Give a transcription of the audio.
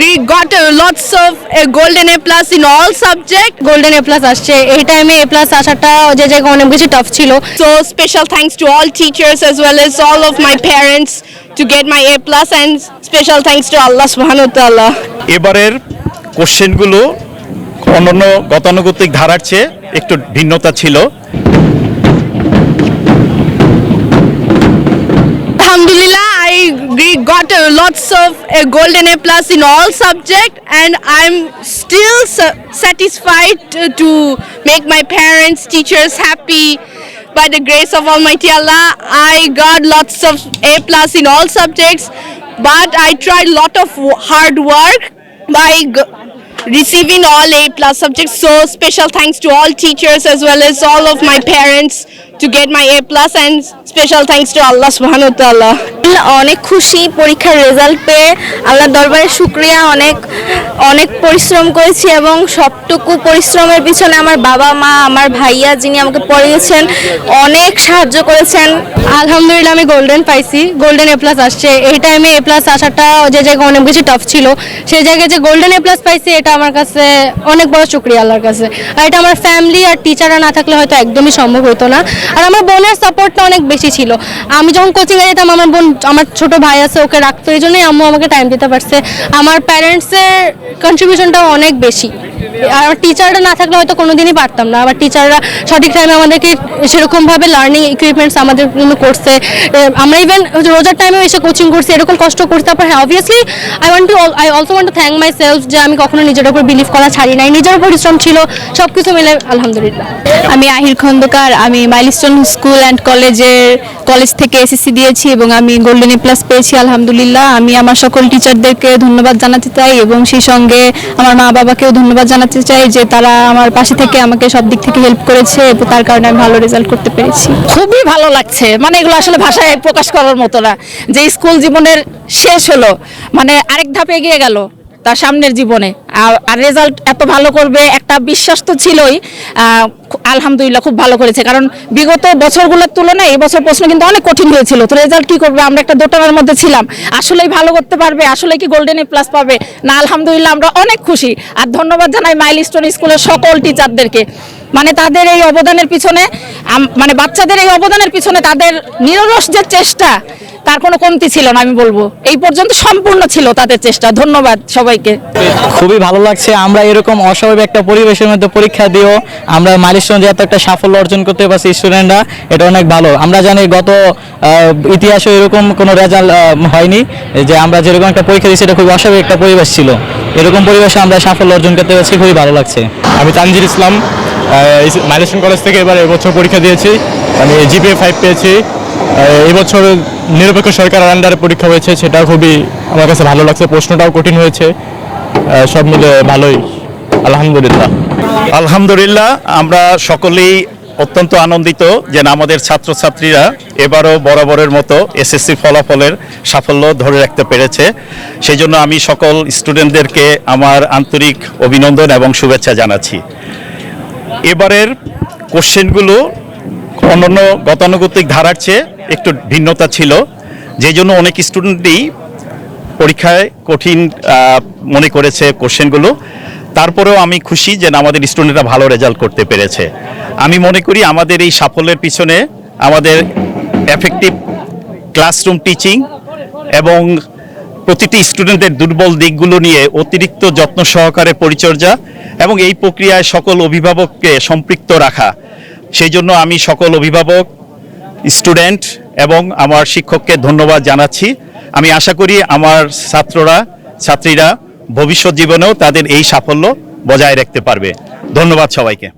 Greek got lots of A golden A plus in all subject golden A plus আসছে। এই টাইমে এ plus আসাটা যে জায়গায় অনেক বেশি টফ ছিল। So special thanks to all teachers as well as all of my parents to get my A plus and special thanks to Allah সুহান এবারের কোশ্চেনগুলো অন্যান্য গতানুগতিক ধারার চেয়ে একটু ভিন্নতা ছিল। Lots of a golden A plus in all subject, and I'm still sa- satisfied to, make my parents, teachers happy. By the grace of Almighty Allah, I got lots of A plus in all subjects, but I tried a lot of hard work by receiving all A plus subjects. So special thanks to all teachers as well as all of my parents to get my A plus and special thanks to Allah subhanahu wa ta'ala. অনেক খুশি পরীক্ষার result পেয়ে আল্লাহ দরবারে শুক্রিয়া অনেক অনেক পরিশ্রম করেছি এবং সবটুকু পরিশ্রমের পিছনে আমার বাবা মা আমার ভাইয়া যিনি আমাকে পড়িয়েছেন অনেক সাহায্য করেছেন। আলহামদুলিল্লাহ আমি গোল্ডেন পাইছি। গোল্ডেন এ প্লাস আসছে। এই টাইমে এ প্লাস আসাটা যে জায়গায় অনেক বেশি টাফ ছিল সেই জায়গায় যে গোল্ডেন এ প্লাস পাইছি এটা আমার কাছে অনেক বড় শুক্রিয়া আল্লাহর কাছে। আর এটা আমার ফ্যামিলি আর টিচাররা না থাকলে হয়তো একদমই সম্ভব হতো না। আর আমার বোনের সাপোর্টটা অনেক বেশি ছিল। আমি যখন কোচিংয়ে যেতাম, আমার বোন, আমার ছোট ভাই আছে, ওকে রাখতো, এই জন্যই আম্মু আমাকে টাইম দিতে পারছে। আমার প্যারেন্টসের কন্ট্রিবিউশনটাও অনেক বেশি। আর টিচাররা না থাকলে হয়তো কোনোদিনই পারতাম না। আবার টিচাররা সঠিক টাইমে আমাদেরকে সেরকমভাবে লার্নিং ইকুইপমেন্টস আমাদের জন্য করছে। আমরা ইভেন রোজার টাইমেও এসে কোচিং করছি, এরকম কষ্ট করছি তারপর হ্যাঁ obviously I want to I also want to thank my myself আমি কখনো নিজের উপর বিলিভ করা ছাড়ি নাই। নিজের পরিশ্রম ছিল সব কিছু মিলে আলহামদুলিল্লাহ। আমি আহির খন্দকার, আমি মাইলস্টোন স্কুল অ্যান্ড কলেজের কলেজ থেকে এসএসসি দিয়েছি এবং আমি গোল্ডেন এ প্লাস পেয়েছি, আলহামদুলিল্লাহ। আমি আমার সকল টিচারদেরকে ধন্যবাদ জানাতে চাই এবং সেই সঙ্গে আমার মা বাবাকেও ধন্যবাদ জানাতে চাই যে তারা আমার পাশে থেকে আমাকে সব দিক থেকে হেল্প করেছে তার কারণে আমি ভালো রেজাল্ট করতে পেরেছি। খুবই ভালো লাগছে। মানে এগুলো আসলে ভাষায় প্রকাশ করার মতো না। যে স্কুল জীবনের শেষ হলো মানে আরেক ধাপ এগিয়ে গেল তার সামনের জীবনে। আর- রেজাল্ট এত ভালো করবে, একটা বিশ্বাস তো ছিলই। আলহামদুলিল্লাহ খুব ভালো করেছে, কারণ বিগত বছরগুলোর তুলনায় এই বছর প্রশ্ন কিন্তু অনেক কঠিন হয়েছিল। তো রেজাল্ট কি করবে? আমরা একটা দোটানার মধ্যে ছিলাম। আসলেই ভালো করতে পারবে আসলে কি গোল্ডেন এ প্লাস পাবে? না, আলহামদুলিল্লাহ আমরা অনেক খুশি। আর ধন্যবাদ জানাই মাইলস্টোন স্কুলের সকল টিচারদেরকে মানে তাদের এই অবদানের পিছনে মানে বাচ্চাদের এই অবদানের পিছনে তাদের নিরলস যে চেষ্টা, তার কোনো কমতি ছিল না, আমি বলব। এই পর্যন্ত সম্পূর্ণ ছিল তাদের চেষ্টা। ধন্যবাদ সবাইকে। খুবই ভালো লাগছে। আমরা এরকম অস্বাভাবিক একটা পরিবেশের মধ্যে পরীক্ষা দিয়েও আমরা মাইলস্টোন যে এত একটা সাফল্য অর্জন করতে পারছি স্টুডেন্টরা এটা অনেক ভালো। আমরা জানি গত ইতিহাসে এরকম কোনো রেজাল্ট হয়নি। যে আমরা যেরকম একটা পরীক্ষা দিয়েছি, এটা খুবই অস্বাভাবিক একটা পরিবেশ ছিল। এরকম পরিবেশে আমরা সাফল্য অর্জন করতে পারছি, খুবই ভালো লাগছে। আমি তানজির ইসলাম মাইলেশন কলেজ থেকে এবার এবছর পরীক্ষা দিয়েছি। আমি জিপিএ ফাইভ পেয়েছি। এবছর নিরপেক্ষ সরকার আন্ডারে পরীক্ষা হয়েছে সেটা খুবই আমার কাছে ভালো লাগছে। প্রশ্নটাও কঠিন হয়েছে। সব মিলে ভালোই। আলহামদুলিল্লাহ। আলহামদুলিল্লাহ, আমরা সকলেই অত্যন্ত আনন্দিত যে না আমাদের ছাত্রছাত্রীরা এবারও বরাবরের মতো এসএসসি ফলাফলের সাফল্য ধরে রাখতে পেরেছে। সেই জন্য আমি সকল স্টুডেন্টদেরকে আমার আন্তরিক অভিনন্দন এবং শুভেচ্ছা জানাচ্ছি। এবারের কোশ্চেনগুলো অন্যান্য গতানুগতিক ধারার চেয়ে একটু ভিন্নতা ছিল। যেই জন্য অনেক স্টুডেন্টই পরীক্ষায় কঠিন মনে করেছে কোশ্চেনগুলো। তারপরেও আমি খুশি যে আমাদের স্টুডেন্টরা ভালো রেজাল্ট করতে পেরেছে। আমি মনে করি আমাদের এই সাফল্যের পিছনে আমাদের এফেক্টিভ ক্লাসরুম টিচিং এবং প্রতিটি স্টুডেন্টের দুর্বল দিকগুলো নিয়ে অতিরিক্ত যত্ন সহকারে পরিচর্যা এবং এই প্রক্রিয়ায় সকল অভিভাবককে সম্পৃক্ত রাখা। সেই জন্য আমি সকল অভিভাবক স্টুডেন্ট এবং আমার শিক্ষককে ধন্যবাদ জানাচ্ছি। আমি আশা করি আমার ছাত্ররা, ছাত্রীরা ভবিষ্যৎ জীবনেও তাদের এই সাফল্য বজায় রাখতে পারবে। ধন্যবাদ সবাইকে।